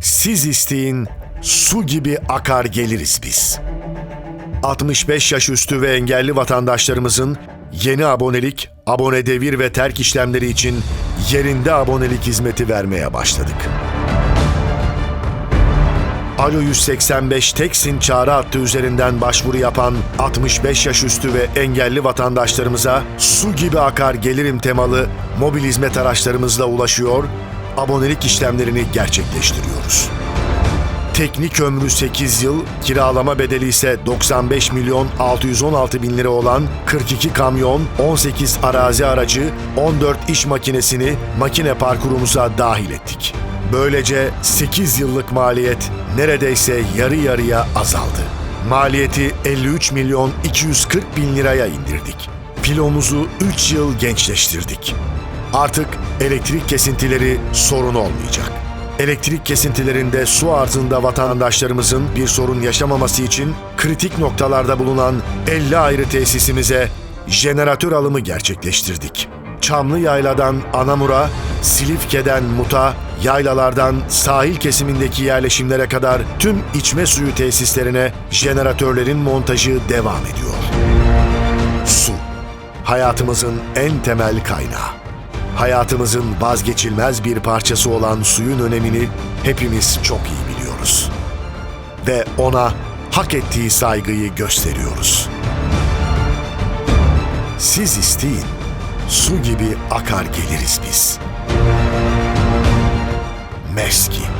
Siz isteyin, su gibi akar geliriz biz. 65 yaş üstü ve engelli vatandaşlarımızın yeni abonelik, abone devir ve terk işlemleri için yerinde abonelik hizmeti vermeye başladık. Alo 185 Teksin çağrı hattı üzerinden başvuru yapan 65 yaş üstü ve engelli vatandaşlarımıza su gibi akar gelirim temalı mobil hizmet araçlarımızla ulaşıyor, abonelik işlemlerini gerçekleştiriyoruz. Teknik ömrü 8 yıl, kiralama bedeli ise 95 milyon 616 bin lira olan 42 kamyon, 18 arazi aracı, 14 iş makinesini makine parkurumuza dahil ettik. Böylece 8 yıllık maliyet neredeyse yarı yarıya azaldı. Maliyeti 53 milyon 240 bin liraya indirdik. Pilomuzu 3 yıl gençleştirdik. Artık elektrik kesintileri sorun olmayacak. Elektrik kesintilerinde su arzında vatandaşlarımızın bir sorun yaşamaması için kritik noktalarda bulunan 50 ayrı tesisimize jeneratör alımı gerçekleştirdik. Çamlı Yayla'dan Anamur'a, Silifke'den Mut'a, yaylalardan sahil kesimindeki yerleşimlere kadar tüm içme suyu tesislerine jeneratörlerin montajı devam ediyor. Su, hayatımızın en temel kaynağı. Hayatımızın vazgeçilmez bir parçası olan suyun önemini hepimiz çok iyi biliyoruz. Ve ona hak ettiği saygıyı gösteriyoruz. Siz isteyin, su gibi akar geliriz biz. Meski